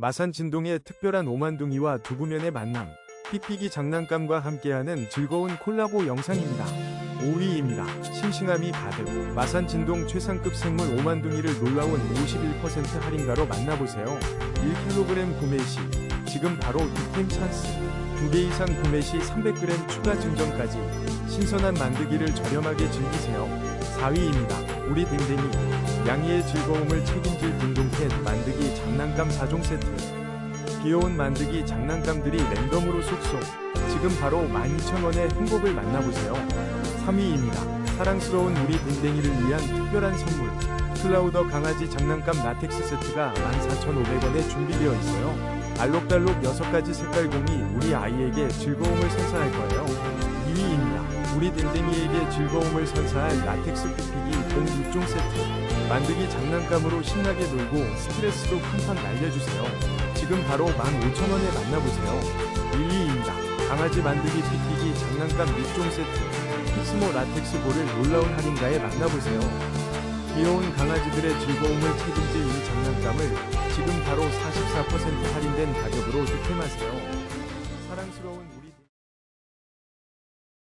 마산 진동의 특별한 오만둥이와 두부면의 만남, 픽픽이 장난감과 함께하는 즐거운 콜라보 영상입니다. 5위입니다. 싱싱함이 가득 마산 진동 최상급 생물 오만둥이를 놀라운 51% 할인가로 만나보세요. 1kg 구매 시 지금 바로 득템 찬스 2개 이상 구매 시 300g 추가 증정까지 신선한 만들기를 저렴하게 즐기세요. 4위입니다. 우리 댕댕이 양이의 즐거움을 책임질 만들기 장난감 4종 세트. 귀여운 만들기 장난감들이 랜덤으로 속속. 지금 바로 12,000원의 행복을 만나보세요. 3위입니다. 사랑스러운 우리 댕댕이를 위한 특별한 선물. 클라우더 강아지 장난감 라텍스 세트가 14,500원에 준비되어 있어요. 알록달록 6가지 색깔 공이 우리 아이에게 즐거움을 선사할 거예요. 2위입니다. 우리 댕댕이에게 즐거움을 선사할 라텍스 픽픽이 공 6종 세트 만들기 장난감으로 신나게 놀고 스트레스도 팡팡 날려주세요 지금 바로 15,000원에 만나보세요. 1위입니다. 강아지 만들기 픽픽이 장난감 6종 세트. 픽스모 라텍스 볼을 놀라운 할인가에 만나보세요. 귀여운 강아지들의 즐거움을 책임질 이 장난감을 지금 바로 44% 할인된 가격으로 득템하세요. 사랑스러운